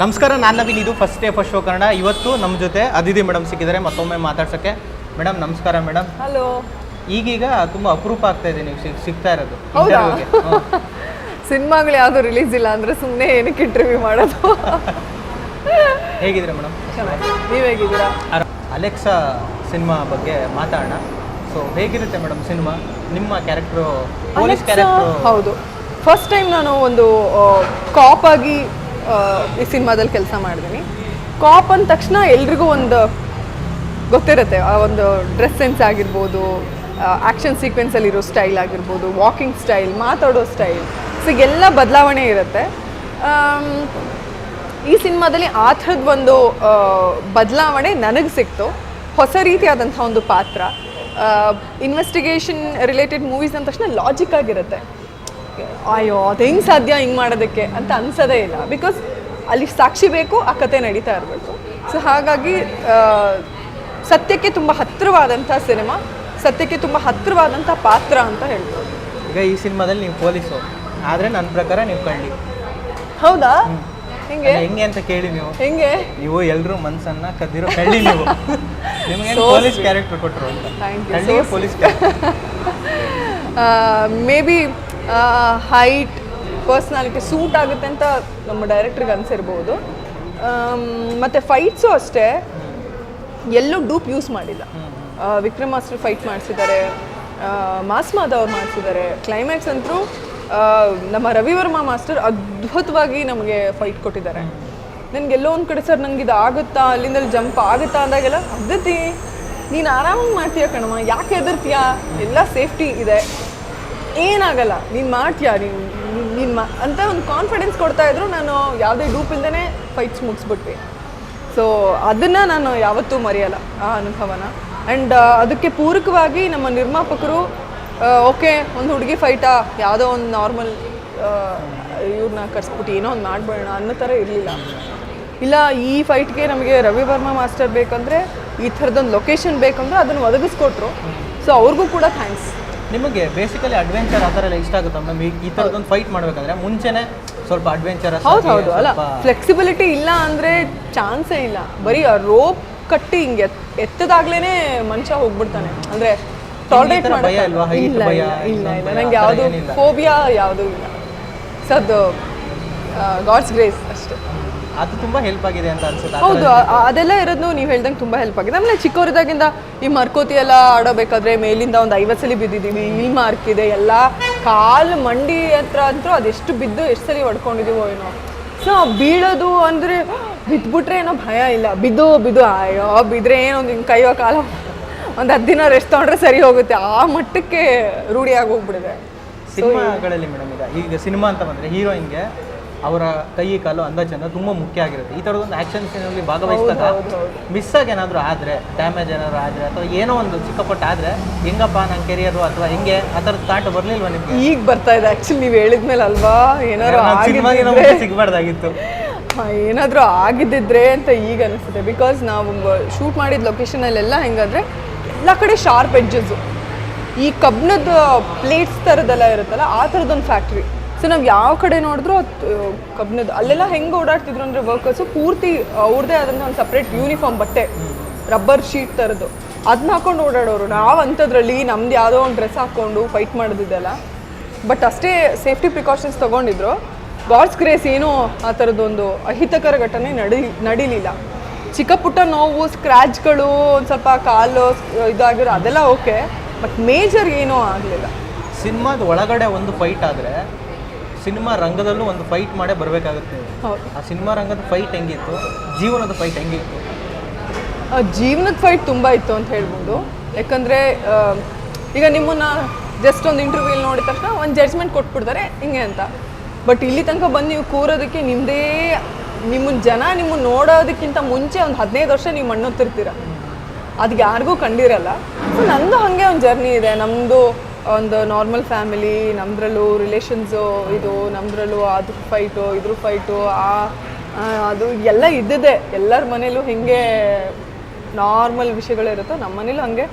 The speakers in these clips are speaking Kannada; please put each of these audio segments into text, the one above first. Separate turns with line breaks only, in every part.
ನಮಸ್ಕಾರ ನಾನು ನವೀನ್ ಇದು first day first show Kannada ಇವತ್ತು ನಮ್ಮ ಜೊತೆ ಅದಿತಿ ಮೇಡಮ್ ಸಿಕ್ಕಿದ್ದಾರೆ ಮತ್ತೊಮ್ಮೆ ಮಾತಾಡ್ಸೋಕ್ಕೆ ಮೇಡಮ್ ನಮಸ್ಕಾರ ಮೇಡಮ್
ಹಲೋ
ಈಗೀಗ ತುಂಬ ಅಪರೂಪ ಆಗ್ತಾ ಇದೆ ನೀವು ಸಿಗ್ತಾ ಇರೋದು
ಸಿನಿಮಾಗಳು ಯಾವುದು ರಿಲೀಸ್ ಇಲ್ಲ ಅಂದ್ರೆ ಸುಮ್ಮನೆ ಏನಕ್ಕೆ ಇಂಟರ್ವ್ಯೂ ಮಾಡೋದು
ಹೇಗಿದ್ದೀರಾ ಮೇಡಮ್
ನೀವು ಹೇಗಿದ್ದೀರಾ
ಅಲೆಕ್ಸಾ ಸಿನಿಮಾ ಬಗ್ಗೆ ಮಾತಾಡೋಣ ಸೊ ಹೇಗಿರುತ್ತೆ ಮೇಡಮ್ ಸಿನಿಮಾ ನಿಮ್ಮ ಕ್ಯಾರೆಕ್ಟ್ರು ಪೊಲೀಸ್
ಹೌದು ಫಸ್ಟ್ ಟೈಮ್ ನಾನು ಒಂದು ಕಾಪ್ ಆಗಿ ಈ ಸಿನಿಮಾದಲ್ಲಿ ಕೆಲಸ ಮಾಡಿದ್ದೀನಿ ಕಾಪ್ ಅಂದ ತಕ್ಷಣ ಎಲ್ರಿಗೂ ಒಂದು ಗೊತ್ತಿರುತ್ತೆ ಆ ಒಂದು ಡ್ರೆಸ್ ಸೆನ್ಸ್ ಆಗಿರ್ಬೋದು ಆ್ಯಕ್ಷನ್ ಸೀಕ್ವೆನ್ಸಲ್ಲಿರೋ ಸ್ಟೈಲ್ ಆಗಿರ್ಬೋದು ವಾಕಿಂಗ್ ಸ್ಟೈಲ್ ಮಾತಾಡೋ ಸ್ಟೈಲ್ ಸೊ ಬದಲಾವಣೆ ಇರುತ್ತೆ ಈ ಸಿನಿಮಾದಲ್ಲಿ ಆ ಥರದ್ದು ಒಂದು ಬದಲಾವಣೆ ನನಗೆ ಸಿಕ್ತು ಹೊಸ ರೀತಿಯಾದಂಥ ಒಂದು ಪಾತ್ರ ಇನ್ವೆಸ್ಟಿಗೇಷನ್ ರಿಲೇಟೆಡ್ ಮೂವೀಸ್ ಅಂದ ತಕ್ಷಣ ಲಾಜಿಕ್ ಆಗಿರುತ್ತೆ ಅಯ್ಯೋ ಅದು ಹೆಂಗೆ ಸಾಧ್ಯ ಹಿಂಗೆ ಮಾಡೋದಕ್ಕೆ ಅಂತ ಅನ್ಸೋದೇ ಇಲ್ಲ ಬಿಕಾಸ್ ಅಲ್ಲಿ ಸಾಕ್ಷಿ ಬೇಕು ಆ ಕತೆ ನಡೀತಾ ಇರಬೇಕು ಸೊ ಹಾಗಾಗಿ ಸತ್ಯಕ್ಕೆ ತುಂಬ ಹತ್ತಿರವಾದಂಥ ಸಿನಿಮಾ ಸತ್ಯಕ್ಕೆ ತುಂಬ ಹತ್ತಿರವಾದಂಥ ಪಾತ್ರ ಅಂತ ಹೇಳ್ಬೋದು
ಈಗ ಈ ಸಿನಿಮಾದಲ್ಲಿ ನೀವು ಪೊಲೀಸು ಆದರೆ ನನ್ನ ಪ್ರಕಾರ ನೀವು ಕಳ್ಳಿ
ಹೌದಾ ಹೆಂಗೆ
ಹೆಂಗೆ ಅಂತ ಕೇಳಿ ನೀವು
ಹೆಂಗೆ
ನೀವು ಎಲ್ಲರೂ ಮನಸ್ಸನ್ನ ಕದ್ದಿರೋ ಕಳ್ಳಿ ನೀವು ನಿಮಗೆ ಪೊಲೀಸ್ ಕ್ಯಾರೆಕ್ಟರ್ ಕೊಟ್ಟರು ಅಂತ police
may be height personality suit ಆಗುತ್ತೆ ಅಂತ ನಮ್ಮ ಡೈರೆಕ್ಟ್ರಿಗೆ ಅನಿಸಿರ್ಬೋದು ಮತ್ತು ಫೈಟ್ಸು ಅಷ್ಟೇ ಎಲ್ಲೂ ಡೂಪ್ ಯೂಸ್ ಮಾಡಿಲ್ಲ ವಿಕ್ರಮ್ ಮಾಸ್ಟರ್ ಫೈಟ್ ಮಾಡಿಸಿದ್ದಾರೆ ಮಾಸ್ ಮಾಧವ್ರು ಮಾಡಿಸಿದ್ದಾರೆ ಕ್ಲೈಮ್ಯಾಕ್ಸ್ ಅಂತೂ ನಮ್ಮ ರವಿವರ್ಮ ಮಾಸ್ಟರ್ ಅದ್ಭುತವಾಗಿ ನಮಗೆ ಫೈಟ್ ಕೊಟ್ಟಿದ್ದಾರೆ ನನಗೆಲ್ಲೋ ಒಂದು ಕಡೆ ಸರ್ ನನಗೆ ಆಗುತ್ತಾ ಅಲ್ಲಿಂದ ಜಂಪ್ ಆಗುತ್ತಾ ಅಂದಾಗೆಲ್ಲ ಅದ್ದತಿ ನೀನು ಆರಾಮಾಗಿ ಮಾಡ್ತೀಯ ಕಣಮ್ಮ ಯಾಕೆ ಹೆದರ್ತೀಯಾ ಎಲ್ಲ ಸೇಫ್ಟಿ ಇದೆ ಏನಾಗಲ್ಲ ನೀನು ಮಾಡ್ತೀಯಾ ನೀನು ನೀನು ಮಾ ಅಂತ ಒಂದು ಕಾನ್ಫಿಡೆನ್ಸ್ ಕೊಡ್ತಾ ಇದ್ರು ನಾನು ಯಾವುದೇ ಡೂಪ್ ಇಲ್ದೇ ಫೈಟ್ಸ್ ಮುಗಿಸ್ಬಿಟ್ವಿ ಸೊ ಅದನ್ನು ನಾನು ಯಾವತ್ತೂ ಮರೆಯಲ್ಲ ಆ ಅನುಭವನ ಆ್ಯಂಡ್ ಅದಕ್ಕೆ ಪೂರಕವಾಗಿ ನಮ್ಮ ನಿರ್ಮಾಪಕರು ಓಕೆ ಒಂದು ಹುಡುಗಿ ಫೈಟಾ ಯಾವುದೋ ಒಂದು ನಾರ್ಮಲ್ ಇವ್ರನ್ನ ಕರ್ಸ್ಬಿಟ್ಟು ಏನೋ ಒಂದು ಮಾಡಬೇಡ ಅನ್ನೋ ಥರ ಇರಲಿಲ್ಲ ಇಲ್ಲ ಈ ಫೈಟ್ಗೆ ನಮಗೆ ರವಿ ವರ್ಮಾ ಮಾಸ್ಟರ್ ಬೇಕಂದರೆ ಈ ಥರದೊಂದು ಲೊಕೇಶನ್ ಬೇಕಂದ್ರೆ ಅದನ್ನು ಒದಗಿಸ್ಕೊಟ್ರು ಸೊ ಅವ್ರಿಗೂ ಕೂಡ ಥ್ಯಾಂಕ್ಸ್
ನಿಮಗೆ ಬೇಸಿಕಲಿ ಅಡ್ವೆಂಚರ್ ಆ ಥರ ಎಲ್ಲ ಇಷ್ಟ ಆಗುತ್ತೆ ಮ್ಯಾಮ್ ಈ ಥರದೊಂದು ಫೈಟ್ ಮಾಡಬೇಕಂದ್ರೆ ಮುಂಚೆನೆ ಸ್ವಲ್ಪ ಅಡ್ವೆಂಚರ್
ಹೌದು ಹೌದು ಅಲ್ಲ ಫ್ಲೆಕ್ಸಿಬಿಲಿಟಿ ಇಲ್ಲ ಅಂದರೆ ಚಾನ್ಸೇ ಇಲ್ಲ ಬರೀ ರೋಪ್ ಕಟ್ಟಿ ಹಿಂಗೆ ಎತ್ತದಾಗ್ಲೇ ಮನುಷ್ಯ ಹೋಗ್ಬಿಡ್ತಾನೆ ಅಂದರೆ ಟಾಲ್ರೇಟ್
ಮಾಡೋ
ಇಲ್ಲ ನಂಗೆ ಯಾವುದು ಫೋಬಿಯಾ ಯಾವುದು ಇಲ್ಲ ಸದ್ದು ಗಾಡ್ಸ್ ಗ್ರೇಸ್ ಅಷ್ಟೇ
ಅದು ತುಂಬಾ ಹೆಲ್ಪ್ ಆಗಿದೆ ಅಂತ ಅನ್ಸುತ್ತೆ
ಹೌದು ಅದೆಲ್ಲ ಇರೋದು ನೀವು ಹೇಳ್ದಂಗೆ ತುಂಬಾ ಹೆಲ್ಪ್ ಆಗಿದೆ ಆಮೇಲೆ ಚಿಕ್ಕವರಿದ್ದಾಗಿಂದ ಈ ಮರ್ಕೋತಿ ಎಲ್ಲ ಆಡೋಬೇಕಾದ್ರೆ ಮೇಲಿಂದ ಒಂದು ಐವತ್ತು ಸಲಿ ಬಿದ್ದಿದ್ದೀವಿ ಇಲ್ಲಿ ಮಾರ್ಕ್ ಇದೆ ಎಲ್ಲ ಕಾಲು ಮಂಡಿ ಹತ್ರ ಅಂತೂ ಅದೆಷ್ಟು ಬಿದ್ದು ಎಷ್ಟು ಸಲ ಹೊಡ್ಕೊಂಡಿದ್ದೀವೋ ಏನೋ ಸೊ ಬೀಳೋದು ಅಂದರೆ ಬಿದ್ದುಬಿಟ್ರೆ ಏನೋ ಭಯ ಇಲ್ಲ ಬಿದ್ದು ಬಿದ್ದು ಅಯ್ಯೋ ಬಿದ್ರೆ ಏನೋ ಒಂದು ಹಿಂಗೆ ಕೈಯೋ ಕಾಲ ಒಂದು ಹತ್ತು ದಿನ ರೆಸ್ಟ್ ತೊಗೊಂಡ್ರೆ ಸರಿ ಹೋಗುತ್ತೆ ಆ ಮಟ್ಟಕ್ಕೆ ರೂಢಿಯಾಗಿ ಹೋಗ್ಬಿಡಿದೆ
ಸಿನಿಮಾಗಳಲ್ಲಿ ಮೇಡಮ್ ಈಗ ಈಗ ಸಿನಿಮಾ ಅಂತ ಬಂದ್ರೆ ಹೀರೋಯಿನ್ಗೆ ಅವರ ಕೈ ಕಾಲು ಅಂದಾಜನ್ನು ತುಂಬ ಮುಖ್ಯ ಆಗಿರುತ್ತೆ ಈ ಥರದೊಂದು ಆ್ಯಕ್ಷನ್ ಸೀನಲ್ಲಿ ಭಾಗವಹಿಸಿದಾಗ ಮಿಸ್ ಆಗಿ ಏನಾದರೂ ಆದರೆ ಡ್ಯಾಮೇಜ್ ಏನಾದರೂ ಆದರೆ ಅಥವಾ ಏನೋ ಒಂದು ಚಿಕ್ಕಪಟ್ಟ ಆದರೆ ಹೆಂಗಪ್ಪ ನನ್ನ ಕೆರಿಯರು ಅಥವಾ ಹೆಂಗೆ ಆ ಥರದ ತಾಟ್ ಬರಲಿಲ್ವ ನಿಮಗೆ
ಈಗ ಬರ್ತಾ ಇದೆ ಆ್ಯಕ್ಚುಲಿ ನೀವು ಹೇಳಿದ್ಮೇಲೆ ಅಲ್ವಾ ಏನಾದ್ರು
ಸಿಗಬಾರ್ದಾಗಿತ್ತು
ಏನಾದರೂ ಆಗಿದ್ದಿದ್ರೆ ಅಂತ ಈಗ ಅನಿಸುತ್ತೆ ಬಿಕಾಸ್ ನಾವು ಶೂಟ್ ಮಾಡಿದ ಲೊಕೇಶನಲ್ಲೆಲ್ಲ ಹೆಂಗಾದ್ರೆ ಎಲ್ಲ ಕಡೆ ಶಾರ್ಪ್ ಎಡ್ಜಸ್ಸು ಈ ಕಬ್ಬಿಣದ ಪ್ಲೇಟ್ಸ್ ಥರದ್ದೆಲ್ಲ ಇರುತ್ತಲ್ಲ ಆ ಥರದ್ದೊಂದು ಫ್ಯಾಕ್ಟ್ರಿ ಸೊ ನಾವು ಯಾವ ಕಡೆ ನೋಡಿದ್ರು ಕಬ್ಬಿಣದ ಅಲ್ಲೆಲ್ಲ ಹೆಂಗೆ ಓಡಾಡ್ತಿದ್ರು ಅಂದರೆ ವರ್ಕರ್ಸು ಪೂರ್ತಿ ಅವ್ರದೇ ಆದಂಥ ಒಂದು ಸಪ್ರೇಟ್ ಯೂನಿಫಾರ್ಮ್ ಬಟ್ಟೆ ರಬ್ಬರ್ ಶೀಟ್ ಥರದ್ದು ಅದನ್ನ ಹಾಕೊಂಡು ಓಡಾಡೋರು ನಾವು ಅಂಥದ್ರಲ್ಲಿ ನಮ್ದು ಯಾವುದೋ ಒಂದು ಡ್ರೆಸ್ ಹಾಕ್ಕೊಂಡು ಫೈಟ್ ಮಾಡೋದಿದ್ದೆಲ್ಲ ಬಟ್ ಅಷ್ಟೇ ಸೇಫ್ಟಿ ಪ್ರಿಕಾಷನ್ಸ್ ತೊಗೊಂಡಿದ್ರು ಗಾಡ್ಸ್ ಗ್ರೇಸ್ ಏನೋ ಆ ಥರದ್ದೊಂದು ಅಹಿತಕರ ಘಟನೆ ನಡಿ ನಡೀಲಿಲ್ಲ ಚಿಕ್ಕ ಪುಟ್ಟ ನೋವು ಸ್ಕ್ರ್ಯಾಚ್ಗಳು ಒಂದು ಸ್ವಲ್ಪ ಕಾಲು ಇದಾಗಿರೋ ಅದೆಲ್ಲ ಓಕೆ ಬಟ್ ಮೇಜರ್ ಏನೂ ಆಗಲಿಲ್ಲ
ಸಿನಿಮಾದ ಒಳಗಡೆ ಒಂದು ಫೈಟ್ ಆದರೆ ಸಿನಿಮಾ ರಂಗದಲ್ಲೂ ಒಂದು ಫೈಟ್ ಮಾಡೇ ಬರಬೇಕಾಗುತ್ತೆ ಆ ಸಿನಿಮಾ ರಂಗದ ಫೈಟ್ ಹೆಂಗಿತ್ತು ಜೀವನದ ಫೈಟ್ ಹೆಂಗಿತ್ತು
ಜೀವನದ ಫೈಟ್ ತುಂಬ ಇತ್ತು ಅಂತ ಹೇಳ್ಬೋದು ಯಾಕಂದರೆ ಈಗ ನಿಮ್ಮನ್ನು ಜಸ್ಟ್ ಒಂದು ಇಂಟರ್ವ್ಯೂಲಿ ನೋಡಿದ ತಕ್ಷಣ ಒಂದು ಜಡ್ಜ್ಮೆಂಟ್ ಕೊಟ್ಬಿಡ್ತಾರೆ ಹಿಂಗೆ ಅಂತ ಬಟ್ ಇಲ್ಲಿ ತನಕ ಬಂದು ನೀವು ಕೂರೋದಕ್ಕೆ ನಿಮ್ಮದೇ ನಿಮ್ಮನ್ನ ಜನ ನಿಮ್ಮನ್ನ ನೋಡೋದಕ್ಕಿಂತ ಮುಂಚೆ ಒಂದು ಹದಿನೈದು ವರ್ಷ ನೀವು ಮಣ್ಣೊತ್ತಿರ್ತೀರ ಅದು ಯಾರಿಗೂ ಕಂಡಿರಲ್ಲ ಸೊ ನಂದು ಹಾಗೆ ಒಂದು ಜರ್ನಿ ಇದೆ ನಮ್ಮದು ಒಂದು ನಾರ್ಮಲ್ ಫ್ಯಾಮಿಲಿ ನಮ್ಮದ್ರಲ್ಲೂ ರಿಲೇಷನ್ಸು ಇದು ನಮ್ಮದ್ರಲ್ಲೂ ಅದು ಫೈಟು ಇದ್ರ ಫೈಟು ಆ ಅದು ಎಲ್ಲ ಇದ್ದಿದೆ ಎಲ್ಲರ ಮನೇಲೂ ಹಿಂಗೆ ನಾರ್ಮಲ್ ವಿಷಯಗಳಿರುತ್ತೋ ನಮ್ಮ ಮನೇಲೂ ಹಂಗೆ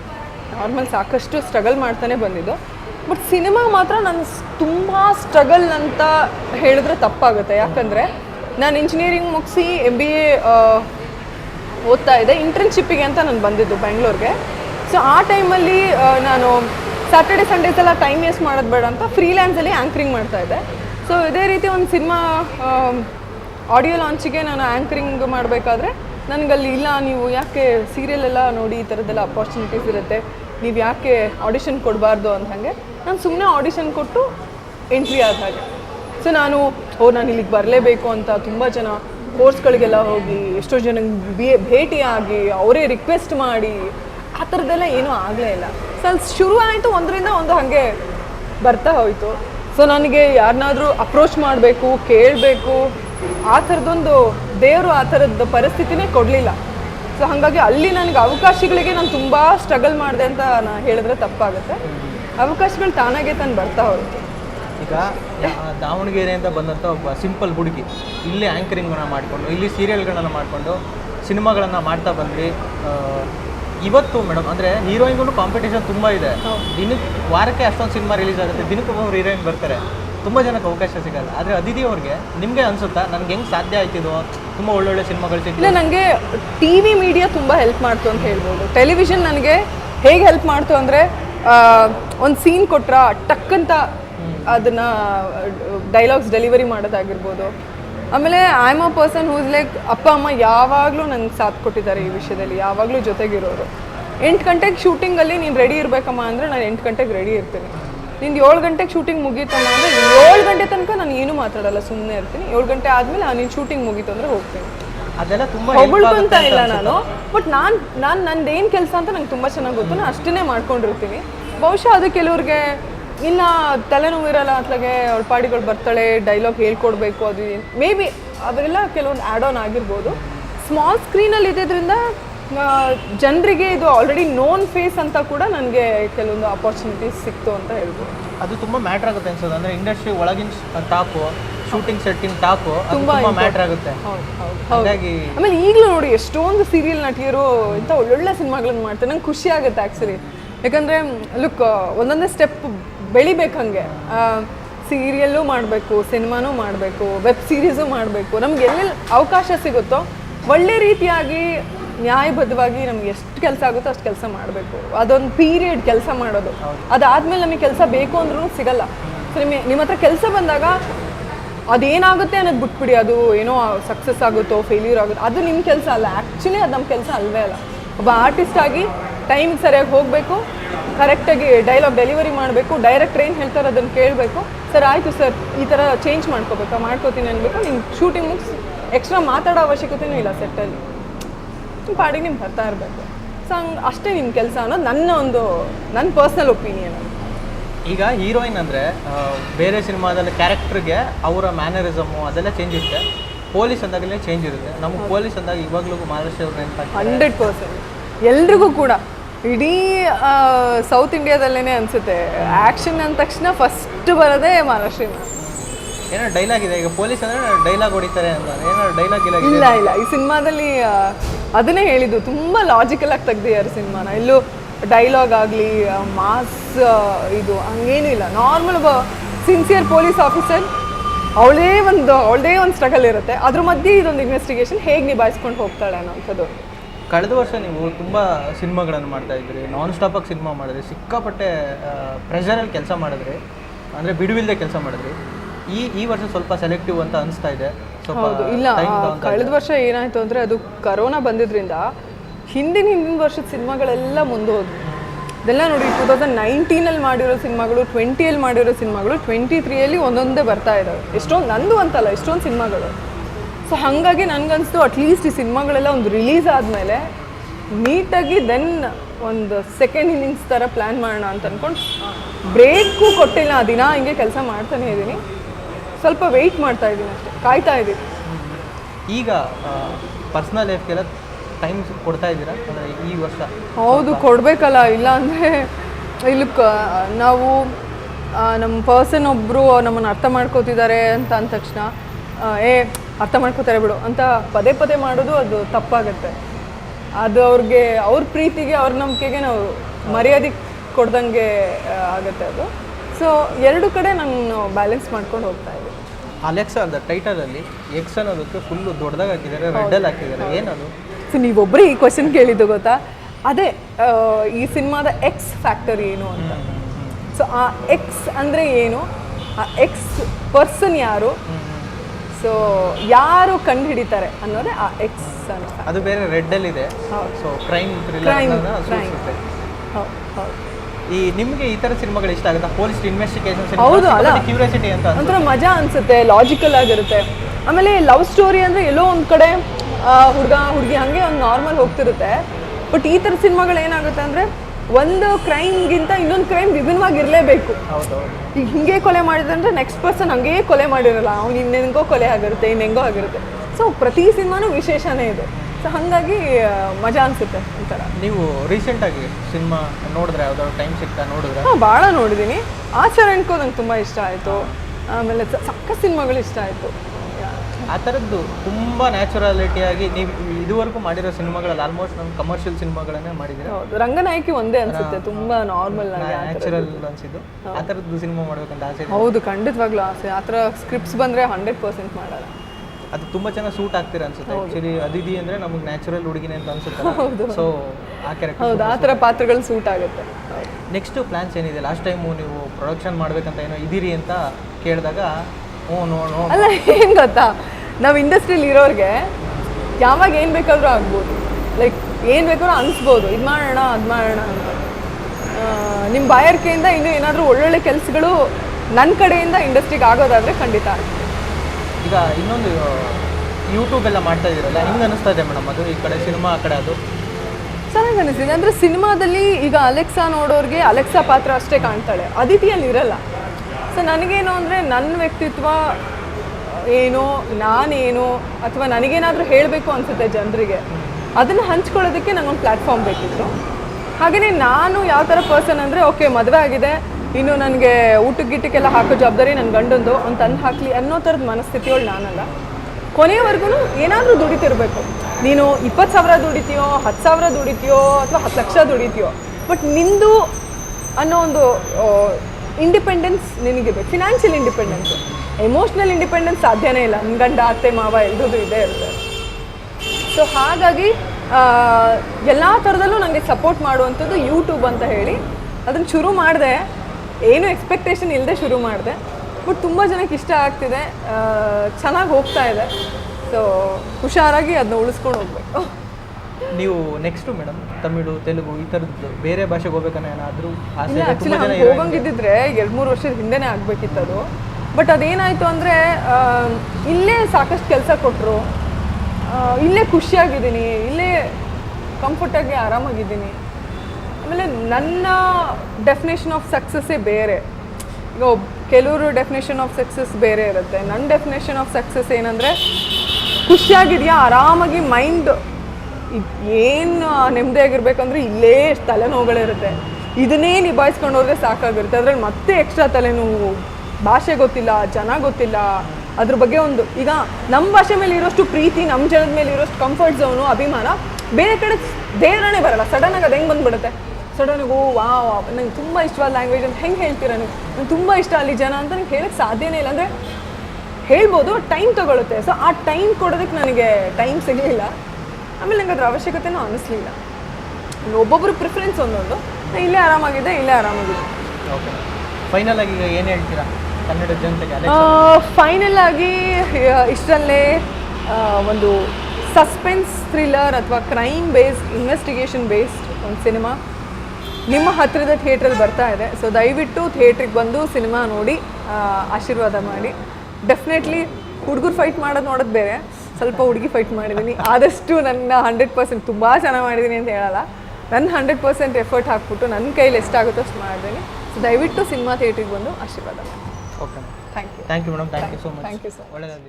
ನಾರ್ಮಲ್ ಸಾಕಷ್ಟು ಸ್ಟ್ರಗಲ್ ಮಾಡ್ತಾನೆ ಬಂದಿದ್ದು ಬಟ್ ಸಿನಿಮಾ ಮಾತ್ರ ನಾನು ತುಂಬ ಸ್ಟ್ರಗಲ್ ಅಂತ ಹೇಳಿದ್ರೆ ತಪ್ಪಾಗುತ್ತೆ ಯಾಕಂದರೆ ನಾನು ಇಂಜಿನಿಯರಿಂಗ್ ಮುಗಿಸಿ ಎಮ್ ಬಿ ಎ ಓದ್ತಾ ಇದ್ದೆ ಇಂಟರ್ನ್ಶಿಪ್ಪಿಗೆ ಅಂತ ನಾನು ಬಂದಿದ್ದು ಬೆಂಗಳೂರಿಗೆ ಸೊ ಆ ಟೈಮಲ್ಲಿ ನಾನು ಸ್ಯಾಟರ್ಡೆ ಸಂಡೇಸ್ ಎಲ್ಲ ಟೈಮ್ ವೇಸ್ಟ್ ಮಾಡೋದು ಬೇಡ ಅಂತ ಫ್ರೀಲ್ಯಾನ್ಸಲ್ಲಿ ಆ್ಯಂಕ್ರಿಂಗ್ ಮಾಡ್ತಾ ಇದ್ದೆ ಸೊ ಇದೇ ರೀತಿ ಒಂದು ಸಿನಿಮಾ ಆಡಿಯೋ ಲಾಂಚಿಗೆ ನಾನು ಆ್ಯಂಕರಿಂಗ್ ಮಾಡಬೇಕಾದ್ರೆ ನನಗಲ್ಲಿ ಇಲ್ಲ ನೀವು ಯಾಕೆ ಸೀರಿಯಲ್ ಎಲ್ಲ ನೋಡಿ ಈ ಥರದ್ದೆಲ್ಲ ಅಪಾರ್ಚುನಿಟೀಸ್ ಇರುತ್ತೆ ನೀವು ಯಾಕೆ ಆಡಿಷನ್ ಕೊಡಬಾರ್ದು ಅಂತ ಹಾಗೆ ನಾನು ಸುಮ್ಮನೆ ಆಡಿಷನ್ ಕೊಟ್ಟು ಎಂಟ್ರಿ ಆದ ಹಾಗೆ ಸೊ ನಾನು ಓ ನಾನು ಇಲ್ಲಿಗೆ ಬರಲೇಬೇಕು ಅಂತ ತುಂಬ ಜನ ಕೋರ್ಸ್ಗಳಿಗೆಲ್ಲ ಹೋಗಿ ಎಷ್ಟೋ ಜನ ಭೇಟಿಯಾಗಿ ಅವರೇ ರಿಕ್ವೆಸ್ಟ್ ಮಾಡಿ ಆ ಥರದ್ದೆಲ್ಲ ಏನೂ ಆಗಲೇ ಇಲ್ಲ ಸೆಲ್ಸ್ ಶುರು ಆಯಿತು ಒಂದರಿಂದ ಒಂದು ಹಾಗೆ ಬರ್ತಾ ಹೋಯಿತು ಸೊ ನನಗೆ ಯಾರನ್ನಾದರೂ ಅಪ್ರೋಚ್ ಮಾಡಬೇಕು ಕೇಳಬೇಕು ಆ ಥರದ್ದೊಂದು ದೇವರು ಆ ಥರದ ಪರಿಸ್ಥಿತಿನೇ ಕೊಡಲಿಲ್ಲ ಸೊ ಹಾಗಾಗಿ ಅಲ್ಲಿ ನನಗೆ ಅವಕಾಶಗಳಿಗೆ ನಾನು ತುಂಬ ಸ್ಟ್ರಗಲ್ ಮಾಡಿದೆ ಅಂತ ನಾನು ಹೇಳಿದ್ರೆ ತಪ್ಪಾಗುತ್ತೆ ಅವಕಾಶಗಳು ತಾನಾಗೆ ತಾನು ಬರ್ತಾ ಹೋಯಿತು
ಈಗ ದಾವಣಗೆರೆ ಅಂತ ಬಂದಂಥ ಒಬ್ಬ ಸಿಂಪಲ್ ಹುಡುಗಿ ಇಲ್ಲಿ ಆ್ಯಂಕರಿಂಗ್ಗಳನ್ನ ಮಾಡಿಕೊಂಡು ಇಲ್ಲಿ ಸೀರಿಯಲ್ಗಳನ್ನು ಮಾಡಿಕೊಂಡು ಸಿನಿಮಾಗಳನ್ನು ಮಾಡ್ತಾ ಬಂದ್ವಿ ಇವತ್ತು ಮೇಡಮ್ ಅಂದರೆ ಹೀರೋಯಿನ್ಗೂ ಕಾಂಪಿಟೇಷನ್ ತುಂಬ ಇದೆ ದಿನಕ್ಕೆ ವಾರಕ್ಕೆ ಅಷ್ಟೊಂದು ಸಿನಿಮಾ ರಿಲೀಸ್ ಆಗುತ್ತೆ ದಿನಕ್ಕೆ ಒಬ್ಬರು ಹೀರೋಯಿನ್ ಬರ್ತಾರೆ ತುಂಬ ಜನಕ್ಕೆ ಅವಕಾಶ ಸಿಗಲ್ಲ ಆದರೆ ಅದಿದಿ ಅವ್ರಿಗೆ ನಿಮಗೆ ಅನ್ಸುತ್ತಾ ನನಗೆ ಹೆಂಗೆ ಸಾಧ್ಯ ಆಯ್ತಿದೋ ತುಂಬ ಒಳ್ಳೊಳ್ಳೆ ಸಿನಿಮಾಗಳು
ಇಲ್ಲ ನನಗೆ ಟಿ ವಿ ಮೀಡಿಯಾ ತುಂಬ ಹೆಲ್ಪ್ ಮಾಡ್ತು ಅಂತ ಹೇಳ್ಬೋದು ಟೆಲಿವಿಷನ್ ನನಗೆ ಹೇಗೆ ಹೆಲ್ಪ್ ಮಾಡ್ತು ಅಂದರೆ ಒಂದು ಸೀನ್ ಕೊಟ್ರ ಟಕ್ಕಂತ ಅದನ್ನ ಡೈಲಾಗ್ಸ್ ಡೆಲಿವರಿ ಮಾಡೋದಾಗಿರ್ಬೋದು ಆಮೇಲೆ I am a person whose like ಅಪ್ಪ ಅಮ್ಮ ಯಾವಾಗಲೂ ನನಗೆ ಸಾಥ್ ಕೊಟ್ಟಿದ್ದಾರೆ ಈ ವಿಷಯದಲ್ಲಿ ಯಾವಾಗಲೂ ಜೊತೆಗಿರೋರು ಎಂಟು ಗಂಟೆಗೆ ಶೂಟಿಂಗಲ್ಲಿ ನೀನು ರೆಡಿ ಇರಬೇಕಮ್ಮ ಅಂದರೆ ನಾನು ಎಂಟು ಗಂಟೆಗೆ ರೆಡಿ ಇರ್ತೀನಿ ನಿಂದು ಏಳು ಗಂಟೆಗೆ ಶೂಟಿಂಗ್ ಮುಗೀತಮ್ಮ ಅಂದರೆ ಏಳು ಗಂಟೆ ತನಕ ನಾನು ಏನು ಮಾತಾಡಲ್ಲ ಸುಮ್ಮನೆ ಇರ್ತೀನಿ ಏಳು ಗಂಟೆ ಆದಮೇಲೆ ನೀನು ಶೂಟಿಂಗ್ ಮುಗೀತು ಅಂದರೆ ಹೋಗ್ತೀನಿ
ಅದೆಲ್ಲ ತುಂಬ
ಅಂತ ಇಲ್ಲ ನಾನು ಬಟ್ ನಾನು ನಾನು ನಂದು ಏನು ಕೆಲಸ ಅಂತ ನಂಗೆ ತುಂಬ ಚೆನ್ನಾಗಿ ಗೊತ್ತು ನಾನು ಅಷ್ಟನ್ನೇ ಮಾಡ್ಕೊಂಡಿರ್ತೀನಿ ಬಹುಶಃ ಅದು ಕೆಲವ್ರಿಗೆ ಇಲ್ಲ ತಲೆನೋವು ಇರಲ್ಲ ಅತ್ಲಾಗೆ ಅವಳ ಪಾಡಿಗಳು ಬರ್ತಾಳೆ ಡೈಲಾಗ್ ಹೇಳ್ಕೊಡ್ಬೇಕು ಅದು ಮೇ ಬಿ ಅದೆಲ್ಲ ಕೆಲವೊಂದು ಆ್ಯಡ್ ಆನ್ ಆಗಿರ್ಬೋದು ಸ್ಮಾಲ್ ಸ್ಕ್ರೀನಲ್ಲಿ ಇದ್ದಿದ್ದರಿಂದ ಜನರಿಗೆ ಇದು ಆಲ್ರೆಡಿ ನೋನ್ ಫೇಸ್ ಅಂತ ಕೂಡ ನನಗೆ ಕೆಲವೊಂದು ಅಪರ್ಚುನಿಟೀಸ್ ಸಿಕ್ತು ಅಂತ ಹೇಳ್ಬೋದು
ಅದು ತುಂಬ ಮ್ಯಾಟ್ರ್ ಆಗುತ್ತೆ ಅನ್ಸೋದು ಅಂದರೆ ಇಂಡಸ್ಟ್ರಿ ಒಳಗಿನ ಟಾಪು ಶೂಟಿಂಗ್ ಸೆಟ್ಟಿಂಗ್ ಟಾಪು
ತುಂಬ
ಮ್ಯಾಟ್ರ್ ಆಗುತ್ತೆ ಹಾಗಾಗಿ
ಆಮೇಲೆ ಈಗಲೂ ನೋಡಿ ಎಷ್ಟೊಂದು ಸೀರಿಯಲ್ ನಟಿಯರು ಇಂಥ ಒಳ್ಳೊಳ್ಳೆ ಸಿನಿಮಾಗಳನ್ನು ಮಾಡ್ತಾರೆ ನಂಗೆ ಖುಷಿ ಆಗುತ್ತೆ ಆ್ಯಕ್ಚುಲಿ ಯಾಕಂದರೆ ಲುಕ್ ಒಂದೊಂದೇ ಸ್ಟೆಪ್ ಬೆಳಿಬೇಕು ಹಾಗೆ ಸೀರಿಯಲ್ಲೂ ಮಾಡಬೇಕು ಸಿನಿಮಾನೂ ಮಾಡಬೇಕು ವೆಬ್ ಸೀರೀಸು ಮಾಡಬೇಕು ನಮ್ಗೆ ಎಲ್ಲೆಲ್ಲಿ ಅವಕಾಶ ಸಿಗುತ್ತೋ ಒಳ್ಳೆ ರೀತಿಯಾಗಿ ನ್ಯಾಯಬದ್ಧವಾಗಿ ನಮ್ಗೆ ಎಷ್ಟು ಕೆಲಸ ಆಗುತ್ತೋ ಅಷ್ಟು ಕೆಲಸ ಮಾಡಬೇಕು ಅದೊಂದು ಪೀರಿಯಡ್ ಕೆಲಸ ಮಾಡೋದು ಅದಾದಮೇಲೆ ನಮಗೆ ಕೆಲಸ ಬೇಕು ಅಂದ್ರೂ ಸಿಗಲ್ಲ ಸೊ ನಿಮಗೆ ನಿಮ್ಮ ಹತ್ರ ಕೆಲಸ ಬಂದಾಗ ಅದೇನಾಗುತ್ತೆ ಅನ್ನೋದು ಬಿಟ್ಬಿಡಿ ಅದು ಏನೋ ಸಕ್ಸಸ್ ಆಗುತ್ತೋ ಫೇಲ್ಯೂರ್ ಆಗುತ್ತೋ ಅದು ನಿಮ್ಮ ಕೆಲಸ ಅಲ್ಲ ಆ್ಯಕ್ಚುಲಿ ಅದು ನಮ್ಮ ಕೆಲಸ ಅಲ್ಲವೇ ಅಲ್ಲ ಒಬ್ಬ ಆರ್ಟಿಸ್ಟ್ ಆಗಿ ಟೈಮ್ಗೆ ಸರಿಯಾಗಿ ಹೋಗಬೇಕು ಕರೆಕ್ಟಾಗಿ ಡೈಲಾಗ್ ಡೆಲಿವರಿ ಮಾಡಬೇಕು ಡೈರೆಕ್ಟ್ ಏನು ಹೇಳ್ತಾರೆ ಅದನ್ನು ಕೇಳಬೇಕು ಸರ್ ಆಯಿತು ಸರ್ ಈ ಥರ ಚೇಂಜ್ ಮಾಡ್ಕೋಬೇಕಾ ಮಾಡ್ಕೋತೀನಿ ಅನ್ಬೇಕು ನಿಮ್ಮ ಶೂಟಿಂಗ್ ಮುಗಿಸ್ ಎಕ್ಸ್ಟ್ರಾ ಮಾತಾಡೋ ಅವಶ್ಯಕತೆಯೂ ಇಲ್ಲ ಸೆಟ್ಟಲ್ಲಿ ನಿಮ್ಮ ಪಾಡಿಗೆ ನಿಮ್ಗೆ ಬರ್ತಾ ಇರಬೇಕು ಸೊ ಹಂಗೆ ಅಷ್ಟೇ ನಿಮ್ಮ ಕೆಲಸ ಅನ್ನೋದು ನನ್ನ ಒಂದು ನನ್ನ ಪರ್ಸ್ನಲ್ ಒಪಿನಿಯನ್
ಈಗ ಹೀರೋಯಿನ್ ಅಂದರೆ ಬೇರೆ ಸಿನಿಮಾದಲ್ಲಿ ಕ್ಯಾರೆಕ್ಟ್ರಿಗೆ ಅವರ ಮ್ಯಾನರಿಸಮು ಅದೆಲ್ಲ ಚೇಂಜ್ ಇರುತ್ತೆ ಪೊಲೀಸ್ ಅಂದಾಗಲೇ ಚೇಂಜ್ ಇರುತ್ತೆ ನಮ್ಗೆ ಪೊಲೀಸ್ ಅಂದಾಗ ಇವಾಗಲೂ ಮಹಾರಾಷ್ಟ್ರ
ಹಂಡ್ರೆಡ್ ಪರ್ಸೆಂಟ್ ಎಲ್ರಿಗೂ ಕೂಡ ಇಡೀ ಸೌತ್ ಇಂಡಿಯಾದಲ್ಲೇ ಅನ್ಸುತ್ತೆ ಆ್ಯಕ್ಷನ್ ಅಂದ ತಕ್ಷಣ ಫಸ್ಟ್ ಬರೋದೇ ಮಹಾರಾಷ್ಟ್ರ
ಏನೋ ಡೈಲಾಗ್ ಇದೆ ಈಗ ಪೊಲೀಸ್ ಅಂದ್ರೆ ಡೈಲಾಗ್ ಹೊಡಿತಾರೆ ಅಂತ ಏನೋ ಡೈಲಾಗ್ ಇಲ್ಲ
ಇಲ್ಲ ಈ ಸಿನಿಮಾದಲ್ಲಿ ಅದನ್ನೇ ಹೇಳಿದ್ದು ತುಂಬ ಲಾಜಿಕಲ್ ಆಗಿ ತೆಗ್ದಿದ್ದಾರೆ ಸಿನಿಮಾನ ಇಲ್ಲೂ ಡೈಲಾಗ್ ಆಗಲಿ ಮಾಸ್ ಇದು ಹಂಗೇನು ಇಲ್ಲ ನಾರ್ಮಲ್ ಸಿನ್ಸಿಯರ್ ಪೊಲೀಸ್ ಆಫೀಸರ್ ಅವಳೇ ಒಂದು ಅವಳದೇ ಒಂದು ಸ್ಟ್ರಗಲ್ ಇರುತ್ತೆ ಅದ್ರ ಮಧ್ಯೆ ಇದೊಂದು ಇನ್ವೆಸ್ಟಿಗೇಷನ್ ಹೇಗೆ ನಿಭಾಯಿಸ್ಕೊಂಡು ಹೋಗ್ತಾಳೆ ಅನ್ನೋಂಥದ್ದು
ಕಳೆದ ವರ್ಷ ನೀವು ತುಂಬ ಸಿನಿಮಾಗಳನ್ನು ಮಾಡ್ತಾ ಇದ್ರಿ ನಾನ್ ಸ್ಟಾಪಾಗಿ ಸಿನಿಮಾ ಮಾಡಿದ್ರಿ ಸಿಕ್ಕಾಪಟ್ಟೆ ಪ್ರೆಷರಲ್ಲಿ ಕೆಲಸ ಮಾಡಿದ್ರಿ ಅಂದರೆ ಬಿಡುವಿಲ್ಲದೆ ಕೆಲಸ ಮಾಡಿದ್ರಿ ಈ ಈ ವರ್ಷ ಸ್ವಲ್ಪ ಸೆಲೆಕ್ಟಿವ್ ಅಂತ ಅನಿಸ್ತಾ ಇದೆ
ಇಲ್ಲ ಕಳೆದ ವರ್ಷ ಏನಾಯಿತು ಅಂದರೆ ಅದು ಕರೋನಾ ಬಂದಿದ್ರಿಂದ ಹಿಂದಿನ ಹಿಂದಿನ ವರ್ಷದ ಸಿನಿಮಾಗಳೆಲ್ಲ ಮುಂದೆ ಇದೆಲ್ಲ ನೋಡಿ ಟೂ ತೌಸಂಡ್ ನೈನ್ಟೀನಲ್ಲಿ ಮಾಡಿರೋ ಸಿನಿಮಾಗಳು ಟ್ವೆಂಟಿಯಲ್ಲಿ ಮಾಡಿರೋ ಸಿನಿಮಾಗಳು ಟ್ವೆಂಟಿ ತ್ರೀಯಲ್ಲಿ ಒಂದೊಂದೇ ಬರ್ತಾ ಇದ್ದಾವೆ ಎಷ್ಟೊಂದು ನಂದು ಅಂತಲ್ಲ ಎಷ್ಟೊಂದು ಸಿನಿಮಾಗಳು ಸೊ ಹಾಗಾಗಿ ನನಗನ್ನಿಸ್ತು ಅಟ್ಲೀಸ್ಟ್ ಈ ಸಿನಿಮಾಗಳೆಲ್ಲ ಒಂದು ರಿಲೀಸ್ ಆದಮೇಲೆ ನೀಟಾಗಿ ದೆನ್ ಒಂದು ಸೆಕೆಂಡ್ ಇನ್ನಿಂಗ್ಸ್ ಥರ ಪ್ಲ್ಯಾನ್ ಮಾಡೋಣ ಅಂತ ಅಂದ್ಕೊಂಡು ಬ್ರೇಕು ಕೊಟ್ಟಿಲ್ಲ ದಿನ ಹಿಂಗೆ ಕೆಲಸ ಮಾಡ್ತಾನೆ ಇದ್ದೀನಿ ಸ್ವಲ್ಪ ವೆಯ್ಟ್ ಮಾಡ್ತಾ ಇದ್ದೀನಿ ಅಷ್ಟೇ ಕಾಯ್ತಾ ಇದ್ದೀನಿ
ಈಗ ಪರ್ಸ್ನಲ್ ಲೈಫ್ಗೆಲ್ಲ ಟೈಮ್ ಕೊಡ್ತಾ ಇದ್ದೀರಾ ಈ ವರ್ಷ
ಹೌದು ಕೊಡಬೇಕಲ್ಲ ಇಲ್ಲ ಅಂದರೆ ಇಲ್ಲಿ ನಾವು ನಮ್ಮ ಪರ್ಸನ್ ಒಬ್ಬರು ನಮ್ಮನ್ನು ಅರ್ಥ ಮಾಡ್ಕೋತಿದ್ದಾರೆ ಅಂತ ಅಂದ ತಕ್ಷಣ ಏ ಅರ್ಥ ಮಾಡ್ಕೋತಾರೆ ಬಿಡು ಅಂತ ಪದೇ ಪದೇ ಮಾಡೋದು ಅದು ತಪ್ಪಾಗುತ್ತೆ ಅದು ಅವ್ರಿಗೆ ಅವ್ರ ಪ್ರೀತಿಗೆ ಅವ್ರ ನಂಬಿಕೆಗೆ ನಾವು ಮರ್ಯಾದೆ ಕೊಡ್ದಂಗೆ ಆಗುತ್ತೆ ಅದು ಸೊ ಎರಡು ಕಡೆ ನಾನು ಬ್ಯಾಲೆನ್ಸ್ ಮಾಡ್ಕೊಂಡು ಹೋಗ್ತಾ ಇದ್ದೀನಿ
ಅಲೆಕ್ಸಾ ಅಂತ ಟೈಟಲಲ್ಲಿ ಎಕ್ಸ್ ಅನ್ನೋದಕ್ಕೆ ಫುಲ್ಲು ದೊಡ್ಡದಾಗಿ ಹಾಕಿದ್ದಾರೆ ರೆಡ್ಡಲ್ಲಿ ಹಾಕಿದ್ದಾರೆ ಏನದು
ಸೊ ನೀವೊಬ್ಬರೇ ಈ ಕ್ವಶನ್ ಕೇಳಿದ್ದು ಗೊತ್ತಾ ಅದೇ ಈ ಸಿನಿಮಾದ ಎಕ್ಸ್ ಫ್ಯಾಕ್ಟರ್ ಏನು ಅಂತ ಸೊ ಆ ಎಕ್ಸ್ ಅಂದರೆ ಏನು ಆ ಎಕ್ಸ್ ಪರ್ಸನ್ ಯಾರು ಸೊ ಯಾರು ಕಂಡು ಹಿಡಿತಾರೆ ಅನ್ನೋದೇ ಆ ಎಕ್ಸ್ ಅಂತ
ಅದು ಬೇರೆ ರೆಡ್ಡಲ್ಲಿ ಇದೆ
ಹೌದು.
ಸೊ ಕ್ರೈಮ್ ಕ್ರೈಮ್
ಕ್ರೈಮ್ ಹೌದು ಹೌದು
ಈ ನಿಮಗೆ ಈ ತರ ಸಿನಿಮಾಗಳು ಇಷ್ಟ ಆಗುತ್ತಾ ಪೊಲೀಸ್ ಇನ್ವೆಸ್ಟಿಗೇಷನ್
ಹೌದು, ಅಲ್ಲ.
ಕ್ಯೂರಿಯಾಸಿಟಿ ಅಂತ ಅನ್ಸುತ್ತೆ.
ಒಂಥರ ಮಜಾ ಅನ್ಸುತ್ತೆ ಲಾಜಿಕಲ್ ಆಗಿರುತ್ತೆ ಆಮೇಲೆ ಲವ್ ಸ್ಟೋರಿ ಅಂದರೆ ಎಲ್ಲೋ ಒಂದು ಕಡೆ ಹುಡುಗ ಹುಡುಗಿ ಹಾಗೆ ಒಂದು ನಾರ್ಮಲ್ ಹೋಗ್ತಿರುತ್ತೆ ಬಟ್ ಈ ಥರ ಸಿನಿಮಾಗಳು ಏನಾಗುತ್ತೆ ಅಂದರೆ ಒಂದು ಕ್ರೈಮ್ಗಿಂತ ಇನ್ನೊಂದು ಕ್ರೈಮ್ ವಿಭಿನ್ನವಾಗಿರಲೇಬೇಕು ಈಗ ಹಿಂಗೆ ಕೊಲೆ ಮಾಡಿದ್ರೆ ನೆಕ್ಸ್ಟ್ ಪರ್ಸನ್ ಹಂಗೇ ಕೊಲೆ ಮಾಡಿರಲ್ಲ ಅವ್ನು ಇನ್ನೆಂಗೋ ಕೊಲೆ ಆಗಿರುತ್ತೆ ಇನ್ನೆಂಗೋ ಆಗಿರುತ್ತೆ ಸೊ ಪ್ರತಿ ಸಿನಿಮಾನು ವಿಶೇಷನೇ ಇದೆ ಸೊ ಹಾಗಾಗಿ ಮಜಾ ಅನಿಸುತ್ತೆ ಒಂಥರ
ನೀವು ರೀಸೆಂಟಾಗಿ ಸಿನಿಮಾ ನೋಡಿದ್ರೆ ಯಾವ್ದಾದ್ರು ಟೈಮ್ ಸಿಗ್ತಾ ನೋಡಿದ್ರೆ
ಹಾಂ ಭಾಳ ನೋಡಿದ್ದೀನಿ ಆಚರಣೆಗೂ ನಂಗೆ ತುಂಬ ಇಷ್ಟ ಆಯಿತು ಆಮೇಲೆ ಸಕ್ಕ ಸಿನಿಮಾಗಳು ಇಷ್ಟ ಆಯಿತು
ಆ ಥರದ್ದು ತುಂಬ ನ್ಯಾಚುರಾಲಿಟಿಯಾಗಿ ನೀವು ಇದುವರೆಗೂ ಮಾಡಿರೋ ಸಿನಿಮಾಗಳಲ್ಲಿ ಆಲ್ಮೋಸ್ಟ್ ನಮ್ಮ ಕಮರ್ಷಿಯಲ್ ಸಿನಿಮಾಗಳನ್ನೇ
ಮಾಡಿದ್ರೆ ರಂಗನಾಯಕಿ ಒಂದೇ ಅನ್ಸುತ್ತೆ ತುಂಬ ನಾರ್ಮಲ್
ನ್ಯಾಚುರಲ್ ಅನ್ಸಿದ್ದು ಆ ಥರದ್ದು ಸಿನಿಮಾ ಮಾಡ್ಬೇಕಂತ ಆಸೆ
ಹೌದು ಖಂಡಿತವಾಗ್ಲೂ ಆಸೆ ಆ ಥರ ಸ್ಕ್ರಿಪ್ಟ್ಸ್ ಬಂದರೆ ಹಂಡ್ರೆಡ್ ಪರ್ಸೆಂಟ್ ಮಾಡಲ್ಲ
ಅದು ತುಂಬ ಚೆನ್ನಾಗಿ ಸೂಟ್ ಆಗ್ತೀರಾ ಅನ್ಸುತ್ತೆ ಆಕ್ಚುಲಿ ಅದಿದಿ ಅಂದ್ರೆ ನಮಗೆ ನ್ಯಾಚುರಲ್ ಹುಡುಗಿನೇ ಅಂತ ಅನ್ಸುತ್ತೆ ಹೌದು ಸೊ ಆ ಕ್ಯಾರೆಕ್ಟರ್
ಹೌದು ಆ ಥರ ಪಾತ್ರಗಳು ಸೂಟ್ ಆಗುತ್ತೆ
ನೆಕ್ಸ್ಟ್ ಪ್ಲಾನ್ಸ್ ಏನಿದೆ ಲಾಸ್ಟ್ ಟೈಮು ನೀವು ಪ್ರೊಡಕ್ಷನ್ ಮಾಡ್ಬೇಕಂತ ಏನೋ ಇದ್ದೀರಿ ಅಂತ ಕೇಳಿದಾಗ ಓ ನೋ ನೋ
ಅಲ್ಲ ಏನು ಗೊತ್ತಾ ನಾವು ಇಂಡಸ್ಟ್ರಿಲಿ ಇರೋರಿಗೆ ಯಾವಾಗ ಏನು ಬೇಕಾದರೂ ಆಗ್ಬೋದು ಲೈಕ್ ಏನು ಬೇಕಾದ್ರೂ ಅನಿಸ್ಬೋದು ಇದು ಮಾಡೋಣ ಅದು ಮಾಡೋಣ ಅಂತ ನಿಮ್ಮ ಬಾಯಾರಿಕೆಯಿಂದ ಇನ್ನೂ ಏನಾದರೂ ಒಳ್ಳೊಳ್ಳೆ ಕೆಲಸಗಳು ನನ್ನ ಕಡೆಯಿಂದ ಇಂಡಸ್ಟ್ರಿಗೆ ಆಗೋದಾದರೆ ಖಂಡಿತ
ಈಗ ಇನ್ನೊಂದು ಯೂಟ್ಯೂಬ್ ಎಲ್ಲ ಮಾಡ್ತಾ ಇದ್ದೀರಲ್ಲ ಹೆಂಗೆ ಅನಿಸ್ತಾ ಇದೆ ಮೇಡಮ್ ಅದು ಈ ಕಡೆ ಸಿನಿಮಾ ಆ ಕಡೆ ಅದು
ಚೆನ್ನಾಗಿ ಅನಿಸ್ತಿದೆ ಅಂದರೆ ಸಿನಿಮಾದಲ್ಲಿ ಈಗ ಅಲೆಕ್ಸಾ ನೋಡೋರಿಗೆ ಅಲೆಕ್ಸಾ ಪಾತ್ರ ಅಷ್ಟೇ ಕಾಣ್ತಾಳೆ ಅದಿತಿಯಲ್ಲಿ ಇರಲ್ಲ ಸೊ ನನಗೇನು ಅಂದರೆ ನನ್ನ ವ್ಯಕ್ತಿತ್ವ ಏನೋ ನಾನೇನೋ ಅಥವಾ ನನಗೇನಾದರೂ ಹೇಳಬೇಕು ಅನಿಸುತ್ತೆ ಜನರಿಗೆ ಅದನ್ನು ಹಂಚ್ಕೊಳ್ಳೋದಕ್ಕೆ ನನಗೊಂದು ಪ್ಲ್ಯಾಟ್ಫಾರ್ಮ್ ಬೇಕಿತ್ತು ಹಾಗೆಯೇ ನಾನು ಯಾವ ಥರ ಪರ್ಸನ್ ಅಂದರೆ ಓಕೆ ಮದುವೆ ಆಗಿದೆ ಇನ್ನು ನನಗೆ ಊಟಕ್ಕೆ ಗಿಟ್ಟಕ್ಕೆಲ್ಲ ಹಾಕೋ ಜವಾಬ್ದಾರಿ ನನ್ನ ಗಂಡಂದು ಅವ್ನು ತಂದು ಹಾಕಲಿ ಅನ್ನೋ ಥರದ ಮನಸ್ಥಿತಿಗಳು ನಾನಲ್ಲ ಕೊನೆಯವರೆಗೂ ಏನಾದರೂ ದುಡಿತಿರಬೇಕು ನೀನು ಇಪ್ಪತ್ತು ಸಾವಿರ ದುಡಿತೀಯೋ ಹತ್ತು ಸಾವಿರ ದುಡಿತೀಯೋ ಅಥವಾ ಹತ್ತು ಲಕ್ಷ ದುಡಿತೀಯೋ ಬಟ್ ನಿಂದು ಅನ್ನೋ ಒಂದು ಇಂಡಿಪೆಂಡೆನ್ಸ್ ನಿನಗಿದೆ ಫಿನಾನ್ಷಿಯಲ್ ಇಂಡಿಪೆಂಡೆನ್ಸು ಎಮೋಷ್ನಲ್ ಇಂಡಿಪೆಂಡೆನ್ಸ್ ಸಾಧ್ಯನೇ ಇಲ್ಲ ನನ್ನ ಗಂಡ ಅತ್ತೆ ಮಾವ ಎಲ್ಲದೂ ಇದೆ ಇರುತ್ತೆ ಸೊ ಹಾಗಾಗಿ ಎಲ್ಲ ಥರದಲ್ಲೂ ನನಗೆ ಸಪೋರ್ಟ್ ಮಾಡುವಂಥದ್ದು ಯೂಟ್ಯೂಬ್ ಅಂತ ಹೇಳಿ ಅದನ್ನು ಶುರು ಮಾಡಿದೆ ಏನು ಎಕ್ಸ್ಪೆಕ್ಟೇಷನ್ ಇಲ್ಲದೆ ಶುರು ಮಾಡಿದೆ ಬಟ್ ತುಂಬ ಜನಕ್ಕೆ ಇಷ್ಟ ಆಗ್ತಿದೆ ಚೆನ್ನಾಗಿ ಹೋಗ್ತಾ ಇದೆ ಸೊ ಹುಷಾರಾಗಿ ಅದನ್ನ ಉಳಿಸ್ಕೊಂಡು ಹೋಗ್ಬೇಕು
ನೀವು ನೆಕ್ಸ್ಟು ಮೇಡಮ್ ತಮಿಳು ತೆಲುಗು ಈ ಥರದ್ದು ಬೇರೆ ಭಾಷೆಗೆ ಹೋಗ್ಬೇಕನ್ನೋ ಏನಾದರೂ
ಹೋಗಂಗಿದ್ದಿದ್ರೆ ಎರಡು ಮೂರು ವರ್ಷದ ಹಿಂದೆನೇ ಆಗಬೇಕಿತ್ತು ಅದು ಬಟ್ ಅದೇನಾಯಿತು ಅಂದರೆ ಇಲ್ಲೇ ಸಾಕಷ್ಟು ಕೆಲಸ ಕೊಟ್ಟರು ಇಲ್ಲೇ ಖುಷಿಯಾಗಿದ್ದೀನಿ ಇಲ್ಲೇ ಕಂಫರ್ಟಾಗಿ ಆರಾಮಾಗಿದ್ದೀನಿ ಆಮೇಲೆ ನನ್ನ ಡೆಫಿನೇಷನ್ ಆಫ್ ಸಕ್ಸಸ್ಸೇ ಬೇರೆ ಈಗ ಕೆಲವರು ಡೆಫಿನೇಷನ್ ಆಫ್ ಸಕ್ಸಸ್ ಬೇರೆ ಇರುತ್ತೆ ನನ್ನ ಡೆಫಿನೇಷನ್ ಆಫ್ ಸಕ್ಸಸ್ ಏನಂದರೆ ಖುಷಿಯಾಗಿದೆಯಾ ಆರಾಮಾಗಿ ಮೈಂಡ್ ಏನು ನೆಮ್ಮದಿಯಾಗಿರ್ಬೇಕಂದ್ರೆ ಇಲ್ಲೇ ತಲೆನೋವುಗಳಿರುತ್ತೆ ಇದನ್ನೇ ನಿಭಾಯಿಸ್ಕೊಂಡು ಹೋದ್ರೆ ಸಾಕಾಗಿರುತ್ತೆ ಅದ್ರಲ್ಲಿ ಮತ್ತೆ ಎಕ್ಸ್ಟ್ರಾ ತಲೆನೋವು ಭಾಷೆ ಗೊತ್ತಿಲ್ಲ ಜನ ಗೊತ್ತಿಲ್ಲ ಅದ್ರ ಬಗ್ಗೆ ಒಂದು ಈಗ ನಮ್ಮ ಭಾಷೆ ಮೇಲೆ ಇರೋಷ್ಟು ಪ್ರೀತಿ ನಮ್ಮ ಜನದ ಮೇಲೆ ಇರೋಷ್ಟು ಕಂಫರ್ಟ್ ಝೋನು ಅಭಿಮಾನ ಬೇರೆ ಕಡೆ ಬೇರೆ ಬರಲ್ಲ ಆಗಿ ಅದು ಹೆಂಗೆ ಬಂದ್ಬಿಡುತ್ತೆ ಸಡನ್ನಾಗಿ ಓ ವಾ ನಂಗೆ ತುಂಬ ಇಷ್ಟವಾದ ಲ್ಯಾಂಗ್ವೇಜ್ ಅಂತ ಹೆಂಗೆ ಹೇಳ್ತೀರಾ ನೀವು ನಂಗೆ ತುಂಬ ಇಷ್ಟ ಅಲ್ಲಿ ಜನ ಅಂತ ನಂಗೆ ಹೇಳಕ್ಕೆ ಸಾಧ್ಯನೇ ಇಲ್ಲ ಅಂದರೆ ಹೇಳ್ಬೋದು ಟೈಮ್ ತೊಗೊಳುತ್ತೆ ಸೊ ಆ ಟೈಮ್ ಕೊಡೋದಕ್ಕೆ ನನಗೆ ಟೈಮ್ ಸಿಗಲಿಲ್ಲ ಆಮೇಲೆ ನಂಗೆ ಅದ್ರ ಅವಶ್ಯಕತೆನೂ ಅನಿಸ್ಲಿಲ್ಲ ಒಬ್ಬೊಬ್ಬರು ಪ್ರಿಫರೆನ್ಸ್ ಒಂದೊಂದು ಇಲ್ಲೇ ಆರಾಮಾಗಿದೆ ಇಲ್ಲೇ ಆರಾಮಾಗಿದೆ
ಓಕೆ ಫೈನಲ್ ಆಗಿ ಈಗ ಏನು ಹೇಳ್ತೀರಾ
ಫೈನಲ್ ಆಗಿ ಇಷ್ಟರಲ್ಲೇ ಒಂದು ಸಸ್ಪೆನ್ಸ್ ಥ್ರಿಲ್ಲರ್ ಅಥವಾ ಕ್ರೈಮ್ ಬೇಸ್ಡ್ ಇನ್ವೆಸ್ಟಿಗೇಷನ್ ಬೇಸ್ಡ್ ಒಂದು ಸಿನಿಮಾ ನಿಮ್ಮ ಹತ್ತಿರದ ಥಿಯೇಟ್ರಲ್ಲಿ ಬರ್ತಾ ಇದೆ ಸೊ ದಯವಿಟ್ಟು ಥಿಯೇಟ್ರಿಗೆ ಬಂದು ಸಿನಿಮಾ ನೋಡಿ ಆಶೀರ್ವಾದ ಮಾಡಿ ಡೆಫಿನೆಟ್ಲಿ ಹುಡುಗರು ಫೈಟ್ ಮಾಡೋದು ನೋಡೋದು ಬೇರೆ ಸ್ವಲ್ಪ ಹುಡುಗಿ ಫೈಟ್ ಮಾಡಿದ್ದೀನಿ ಆದಷ್ಟು ನನ್ನ ಹಂಡ್ರೆಡ್ ಪರ್ಸೆಂಟ್ ತುಂಬ ಚೆನ್ನಾಗಿ ಮಾಡಿದ್ದೀನಿ ಅಂತ ಹೇಳಲ್ಲ ನನ್ನ ಹಂಡ್ರೆಡ್ ಪರ್ಸೆಂಟ್ ಎಫರ್ಟ್ ಹಾಕ್ಬಿಟ್ಟು ನನ್ನ ಕೈಲಿ ಎಷ್ಟಾಗುತ್ತೋ ಅಷ್ಟು ಮಾಡಿದ್ದೀನಿ ಸೊ ದಯವಿಟ್ಟು ಸಿನಿಮಾ ಥಿಯೇಟ್ರಿಗೆ ಬಂದು ಆಶೀರ್ವಾದ ಮಾಡಿ Okay. Thank
you. Thank you, madam. Thank you so
much. Thank you,
sir.